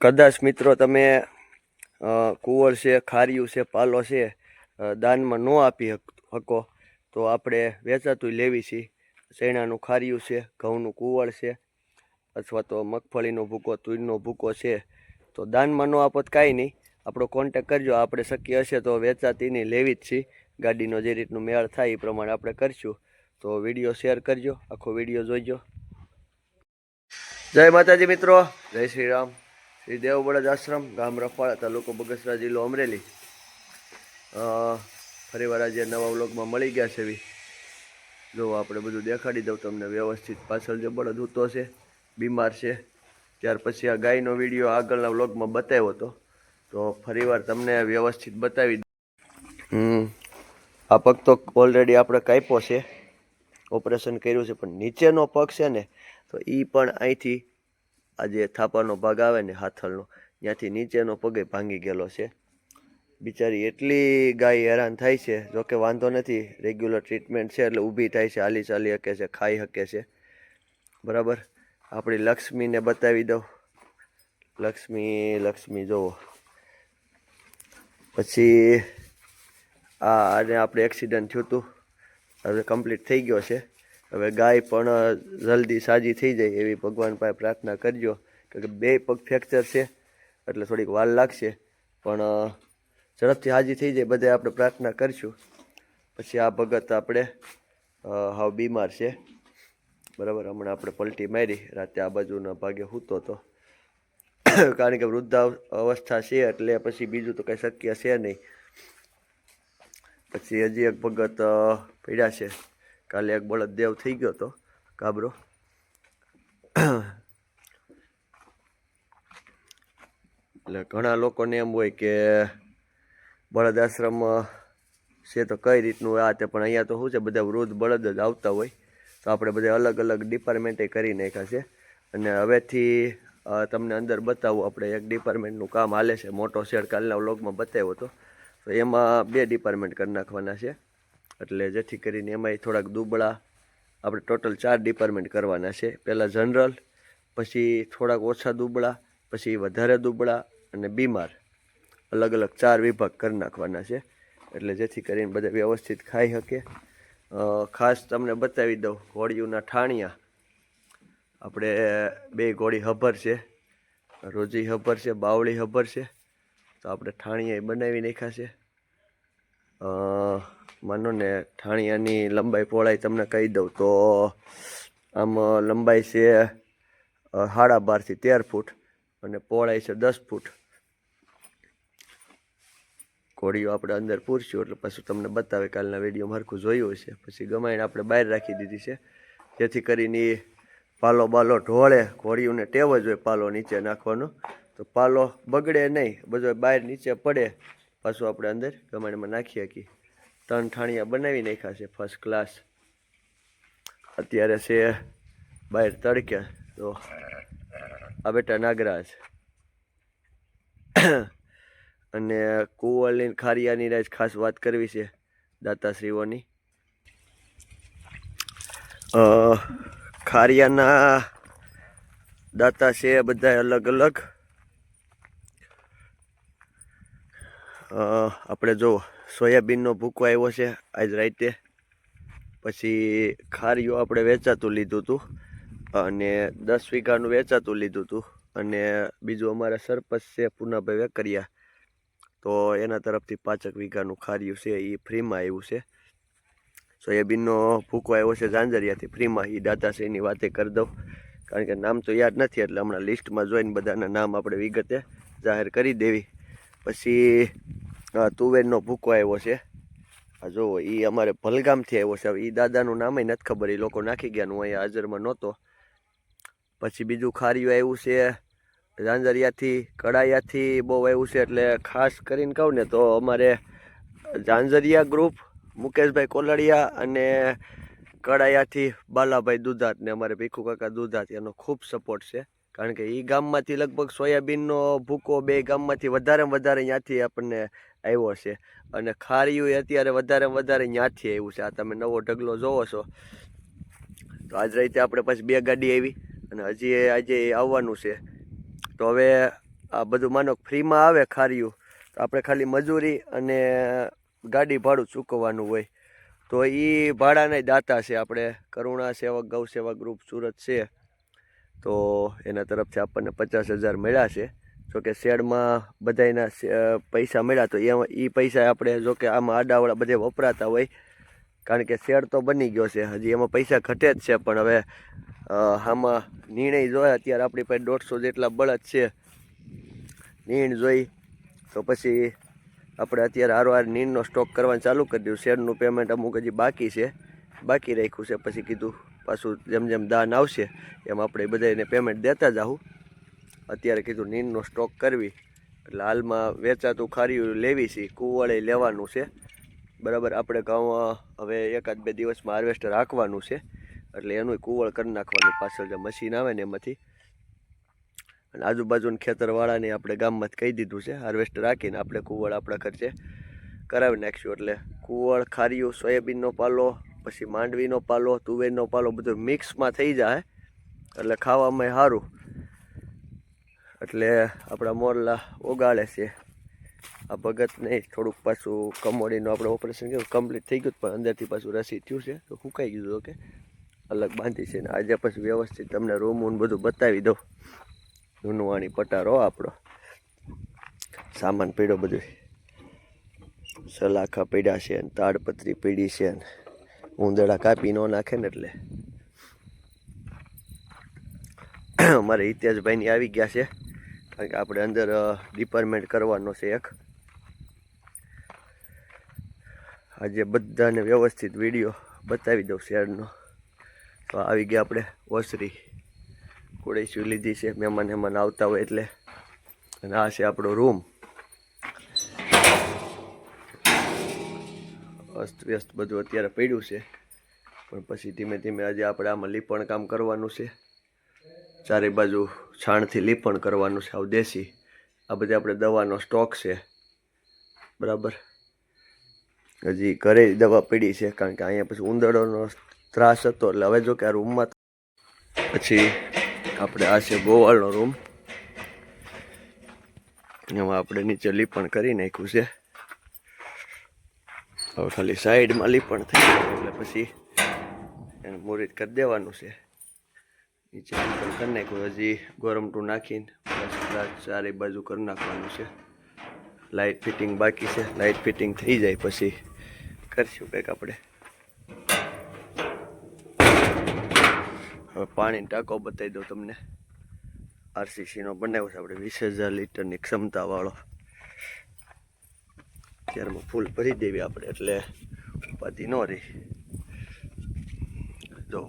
કદાચ મિત્રો તમે કુંવર છે, ખારિયું છે, પાલો છે દાનમાં ન આપી શકો તો આપણે વેચાતું લેવી છીએ ચૈણાનું ખારિયું છે, ઘઉંનું કુંવળ છે, અથવા તો મગફળીનો ભૂકો તુરનો ભૂકો છે, તો દાનમાં ન આપો તો કાંઈ નહીં. આપણો કોન્ટેક કરજો, આપણે શક્ય હશે તો વેચાતી નહીં લેવી જ છીએ ગાડીનો જે રીતનું મેળ થાય એ પ્રમાણે આપણે કરશું. તો વીડિયો શેર કરજો, આખો વીડિયો જોઈજો. જય માતાજી મિત્રો, જય શ્રી રામ. શ્રી દેવ બળદ આશ્રમ, ગામ રફાળા તાલુકો બગસરા જિલ્લો અમરેલી. ફરીવાર આજે નવા વ્લોગમાં મળી ગયા છે એવી. જો આપણે બધું દેખાડી દઉં તમને વ્યવસ્થિત. પાછળ જે બળદ ઉતો છે, બીમાર છે, ત્યાર પછી આ ગાયનો વીડિયો આગળના વ્લોગમાં બતાવ્યો હતો. તો ફરીવાર તમને વ્યવસ્થિત બતાવી. હમ, આ પગ તો ઓલરેડી આપણે કાપ્યો છે. ઓપરેશન કર્યું છે, પણ નીચેનો પગ છે ને, તો એ પણ અહીંથી આ જે થાપાનો ભાગ આવે ને હાથળનો ત્યાંથી નીચેનો પગે ભાંગી ગયેલો છે. બિચારી એટલી ગાય હેરાન થાય છે, જોકે વાંધો નથી રેગ્યુલર ટ્રીટમેન્ટ છે એટલે ઊભી થાય છે, હાલી ચાલી શકે છે, ખાઈ શકે છે. બરાબર? આપણી લક્ષ્મીને બતાવી દઉં. લક્ષ્મી લક્ષ્મી જુઓ પછી આ આને આપણે એક્સિડન્ટ થયું હતું. હવે કમ્પ્લીટ થઈ ગયો છે. હવે ગાય પણ જલ્દી સાજી થઈ જાય એવી ભગવાન પાસે પ્રાર્થના કરજો. કે બે પગ ફ્રેક્ચર છે, એટલે થોડીક વાર લાગશે. પણ ઝડપથી હાજી થઈ જાય, બધે આપણે પ્રાર્થના કરીશું. પછી આ ભગત આપણે હાવ બીમાર છે. બરાબર, હમણાં આપણે પલટી મારી, રાતે આ બાજુના ભાગે સૂતો હતો. કારણ કે વૃદ્ધા અવસ્થા છે, એટલે પછી બીજું તો કંઈ શક્ય છે નહીં. પછી હજી એક ભગત પડ્યા છે. કાલે એક બળદ દેવ થઈ ગયો હતો કાબરો એટલે ઘણા લોકોને એમ હોય કે બળદ આશ્રમ છે તો કઈ રીતનું આ તે, પણ અહીંયા તો શું છે, બધા વૃદ્ધ બળદ જ આવતા હોય. તો આપણે બધા અલગ અલગ ડિપાર્ટમેન્ટે કરી નાખ્યા છે. અને હવેથી તમને અંદર બતાવું, આપણે એક ડિપાર્ટમેન્ટનું કામ હાલે છે, મોટો શેડ કાલના વ્લોગમાં બતાવ્યો હતો. તો એમાં બે ડિપાર્ટમેન્ટ કરી નાખવાના છે. એટલે જેથી કરીને એમાંય થોડાક દુબળા આપણે ટોટલ ચાર ડિપાર્ટમેન્ટ કરવાના છે. પહેલાં જનરલ, પછી થોડાક ઓછા દુબળા, પછી વધારે દુબળા અને બીમાર. અલગ અલગ ચાર વિભાગ કરી નાખવાના છે. એટલે જેથી કરીને બધા વ્યવસ્થિત ખાઈ શકે. ખાસ તમને બતાવી દઉં ઘોડીઓના ઠાણિયા. આપણે બે ઘોડી હભર છે, રોજી હભર છે, બાવળી હભર છે. તો આપણે ઠાણિયા બનાવી નાખ્યા છે. માનો ને, ઠાણિયાની લંબાઈ પહોળાઈ તમને કહી દઉં તો, આમ લંબાઈ છે સાડા બારથી તેર ફૂટ અને પહોળાઈ છે દસ ફૂટ. ઘોડીઓ આપણે અંદર પૂરશું એટલે પછી તમને બતાવે કાલના વિડીયોમાં હરખું જોયું હશે. પછી ગમાઈને આપણે બહાર રાખી દીધી છે. જેથી કરીને એ પાલો બાલો ઢોળે, ઘોડીઓને ટેવ જ હોય પાલો નીચે નાખવાનો. તો પાલો બગડે નહીં, બધો બહાર નીચે પડે. પાછું આપણે અંદર ગમાણીમાં નાખી શકીએ. ત્રણ ઠાણિયા બનાવી નાખ્યા છે ફર્સ્ટ ક્લાસ અત્યારે છે બહાર તડકે, તો આ બેટા નાગરાજ. અને કુંવળની ખારિયાની રાજ ખાસ વાત કરવી છે દાતાશ્રીઓની. ખારિયાના દાતા છે બધા અલગ અલગ. આપણે જો સોયાબીનનો ભૂકો આવ્યો છે આજ રાતે. પછી ખારીઓ આપણે વેચાતું લીધું હતું અને દસ વીઘાનું વેચાતું લીધું હતું અને બીજું અમારા સરપંચ છે પૂનાભાઈ વેકરિયા. તો એના તરફથી પાંચેક વીઘાનું ખાર્યું છે એ ફ્રીમાં આવ્યું છે. સોયાબીનનો ભૂકો આવ્યો છે ઝાંઝરિયાથી ફ્રીમાં. એ દાતાશ્રીની વાતે કરી દઉં. કારણ કે નામ તો યાદ નથી એટલે હમણાં લિસ્ટમાં જોઈને બધાના નામ આપણે વિગતે જાહેર કરી દેવી. પછી તુવેરનો ભૂકો આવ્યો છે. આ જુઓ એ અમારે ભલગામથી આવ્યો છે. એ દાદાનું નામે નથી ખબર એ લોકો નાખી ગયા હું અહીંયા હાજરમાં નહોતો. પછી બીજું ખારીયું આવ્યું છે, ઝાંઝરિયાથી, કડાયાથી બહુ આવ્યું છે. એટલે ખાસ કરીને કહું ને તો અમારે ઝાંઝરિયા ગ્રુપ મુકેશભાઈ કોલડિયા અને કડાયાથી બાલાભાઈ દુધાત ને અમારે ભીખુ કાકા દુધાત, એનો ખૂબ સપોર્ટ છે. કારણ કે એ ગામમાંથી લગભગ સોયાબીનનો ભૂકો બે ગામમાંથી વધારે વધારે ત્યાંથી આપણને આવ્યો છે. અને ખારીયું અત્યારે વધારે વધારે ત્યાંથી આવ્યું છે. આ તમે નવો ઢગલો જોવો છો. તો આજ રીતે આપણે પછી બે ગાડી આવી અને હજી આજે આવવાનું છે. તો હવે આ બધું માનો ફ્રીમાં આવે ખારિયું. તો આપણે ખાલી મજૂરી અને ગાડી ભાડું ચૂકવવાનું હોય. તો એ ભાડાના દાતા છે આપણે. કરુણા સેવક ગૌ સેવા ગ્રુપ સુરત છે. તો એના તરફથી આપણને પચાસ હજાર મળ્યા છે. જોકે શેડમાં બધાયના પૈસા મળ્યા તો એમાં એ પૈસા આપણે જોકે આમાં આડાવડા બધે વપરાતા હોય. કારણ કે શેડ તો બની ગયો છે. હજી એમાં પૈસા ઘટે જ છે, પણ હવે આમાં નિર્ણય જોયા. અત્યારે આપણી પાસે દોઢસો જેટલા બળદ છે. નીણ જોઈ, તો પછી આપણે અત્યારે હારોહાર નીણનો સ્ટોક કરવાનું ચાલુ કરી દીધું. શેરનું પેમેન્ટ અમુક હજી બાકી છે. બાકી રાખ્યું છે. પછી કીધું પાછું જેમ જેમ દાન આવશે, એમ આપણે બધાને પેમેન્ટ દેતા જાઉં અત્યારે કીધું નીંદનો સ્ટોક કરવી. એટલે હાલમાં વેચાતું ખારીયું લેવી છે, કુવળે લેવાનું છે. બરાબર, આપણે ઘઉં હવે એકાદ બે દિવસમાં હાર્વેસ્ટર રાખવાનું છે. એટલે એનું કુવળ કરી નાખવાનું, પાછળ જે મશીન આવે ને એમાંથી. અને આજુબાજુના ખેતરવાળાને આપણે ગામમાં જ કહી દીધું છે હાર્વેસ્ટર રાખીને આપણે કુવળ આપણા ખર્ચે કરાવી નાખશું એટલે કુવળ, ખારીયું, સોયાબીનનો પાલો, પછી માંડવીનો પાલો, તુવેરનો પાલો બધું મિક્સમાં થઈ જાય. એટલે ખાવામાં સારું એટલે આપણા મોરલા ઓગાળે છે. આ ભગત નહીં થોડુંક પાછું કમોડીનું આપણે ઓપરેશન કર્યું કમ્પ્લીટ થઈ ગયું પણ અંદરથી પાછું રસી થયું છે. તો હુકાઈ ગયું ઓકે અલગ બાંધી છે ને આજે પછી વ્યવસ્થિત તમને રૂમ ઊન બધું બતાવી દઉં. જૂનવાણી પટારો આપણો. સામાન પીડ્યો બધું. સલાખા પીડ્યા છે ને, તાડપત્રી પીડી છે ને. ઉંદડા કાપી ન નાખે ને એટલે. અમારે હિતેશભાઈની આવી ગયા છે. કારણ કે આપણે અંદર ડિપાર્ટમેન્ટ કરવાનો છે એક. આજે બધાને વ્યવસ્થિત વીડિયો બતાવી દઉં શેરનો. તો આવી ગયા આપણે ઓસરી. કુડેસી લીધી છે, મહેમાન મહેમાન આવતા હોય એટલે. અને આ છે આપણો રૂમ અસ્ત વ્યસ્ત બધું અત્યારે પડ્યું છે. પણ પછી ધીમે ધીમે આજે આપણે આમાં લીપણ કામ કરવાનું છે. ચારે બાજુ છાણથી લીપણ કરવાનું છે, આવ દેશી. આ બધી આપણે દવાનો સ્ટોક છે. બરાબર? હજી ઘરે દવા પડી છે, કારણ કે અહીંયા પછી ઉંદરોનો ત્રાસ હતો, એટલે હવે જો કે આ રૂમમાં પછી આપણે આ છે ગોવાળનો રૂમ. એમાં આપણે નીચે લીપણ કરી નાખ્યું છે. હવે ખાલી સાઈડમાં લીપણ થઈ એટલે પછી એને મુહૂર્ત કરી દેવાનું છે. નીચે લીપણ કરી નાખ્યું. હજી ગોરમટું નાખીને ચારે બાજુ કરી નાખવાનું છે. લાઇટ ફિટિંગ બાકી છે. લાઇટ ફિટિંગ થઈ જાય પછી કરશું કંઈક આપણે. હવે પાણી ટાંકો બતાવી દઉં તમને. આરસીસીનો બનાવ્યો છે આપણે વીસ હજાર લીટરની ક્ષમતાવાળો. ત્યારમાં ફૂલ ભરી દેવી આપણે, એટલે ઉપાધિ ન રહી. જો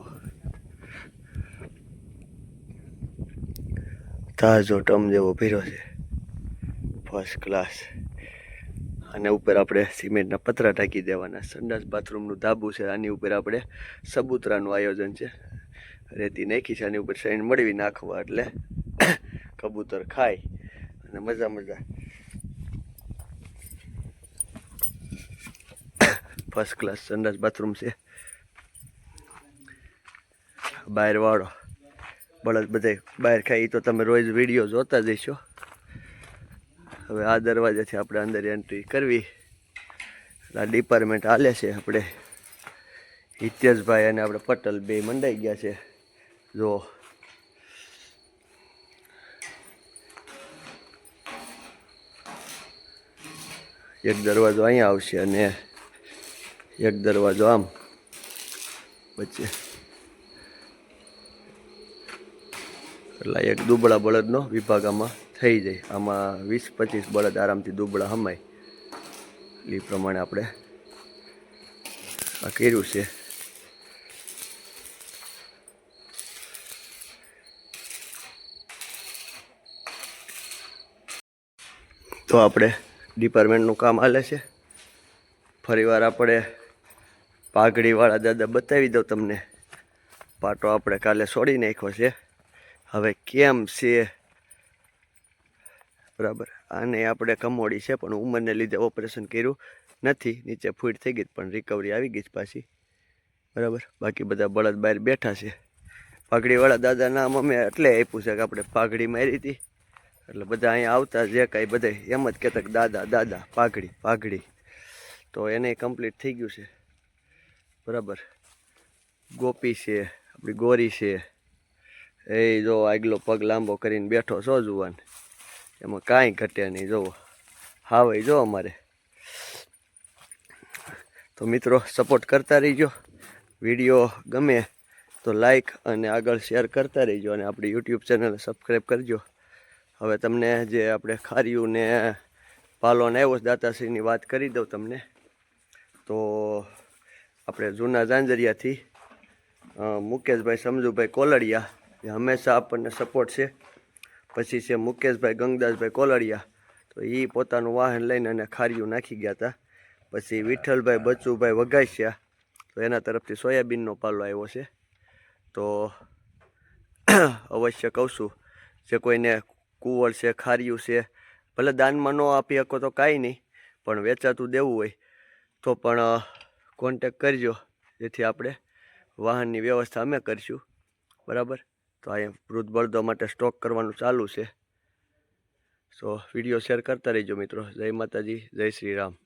તાજો ટમ જેવો ભીરો છે. ફર્સ્ટ ક્લાસ અને ઉપર આપણે સિમેન્ટના પતરા ટાંકી દેવાના. સંડાસ બાથરૂમનું ધાબુ છે. આની ઉપર આપણે સબૂતરાનું આયોજન છે. રેતી નાખી છે. આની ઉપર સાઈન મળવી નાખવા એટલે કબૂતર ખાય. અને મજા મજા. ફર્સ્ટ ક્લાસ સંડાસ બાથરૂમ છે. બહાર વાળો. બળદ બધે બહાર ખાઈ તો તમે રોજ વીડિયો જોતા જઈશો હવે આ દરવાજાથી આપણે અંદર એન્ટ્રી કરવી. આ ડિપાર્ટમેન્ટ હાલે છે આપણે. હિતેશભાઈ અને આપણે પટેલ બે મંડાઈ ગયા છે. જો. એક દરવાજો અહીંયા આવશે અને એક દરવાજો આમ. વચ્ચે. એટલે એક દુબળા બળદનો વિભાગ આમાં થઈ જાય. આમાં વીસ પચીસ બળદ આરામથી દુબળા હમાય. એ પ્રમાણે આપણે આ કર્યું છે. તો આપણે ડિપાર્ટમેન્ટનું કામ હાલે છે. ફરીવાર આપણે પાઘડીવાળા દાદા બતાવી દઉં તમને. પાટો આપણે કાલે છોડી નાખ્યો છે. હવે કેમ છે? બરાબર. આને આપણે કમોડી છે, પણ ઉંમરને લીધે ઓપરેશન કર્યું નથી. નીચે ફૂટ થઈ ગઈ, પણ રિકવરી આવી ગઈ પાછી. બરાબર. બાકી બધા બળદ બહાર બેઠા છે. પાઘડીવાળા દાદા નામ અમે એટલે આપ્યું છે કે આપણે પાઘડી મારી હતી. એટલે બધા અહીંયા આવતા જે કાંઈ બધા. એમ જ કહેતા કે દાદા દાદા, પાઘડી પાઘડી. તો એને કમ્પ્લીટ થઈ ગયું છે. બરાબર. ગોપી છે, આપણી ગોરી છે. એ જો આગલો પગ લાંબો કરીને બેઠો છો જુવાન. એમાં કાંઈ ઘટે નહીં જોવો હાવે જો અમારે. તો મિત્રો સપોર્ટ કરતા રહીજો. વીડિયો ગમે તો લાઈક અને આગળ શેર કરતા રહીજો અને આપણી યુટ્યુબ ચેનલ સબસ્ક્રાઈબ કરજો. હવે તમને જે આપણે ખાર્યું ને પાલોન આવ્યો દાતાશ્રીની વાત કરી દઉં તમને. તો આપણે જૂના ઝાંઝરિયાથી મુકેશભાઈ, સમજુભાઈ કોલડિયા જે હંમેશા આપણને સપોર્ટ છે. પછી છે મુકેશભાઈ, ગંગદાસભાઈ કોલડિયા તો એ પોતાનું વાહન લઈને અને ખાર્યું નાખી ગયા હતા પછી વિઠ્ઠલભાઈ, બચુભાઈ વઘાસિયા. તો એના તરફથી સોયાબીનનો પાલો આવ્યો છે. તો અવશ્ય કહું જે કોઈને કુંવળ છે ખારિયું છે, ભલે દાનમાં ન આપી શકો તો કાંઈ નહીં, પણ વેચાતું દેવું હોય તો પણ કોન્ટેક કરજો. જેથી આપણે વાહનની વ્યવસ્થા અમે કરીશું. બરાબર? તો અહીંયા વૃદ્ધ બળદો માટે સ્ટોક કરવાનું ચાલુ છે. સો વીડિયો શેર કરતા રહીજો મિત્રો. જય માતાજી, જય શ્રી રામ.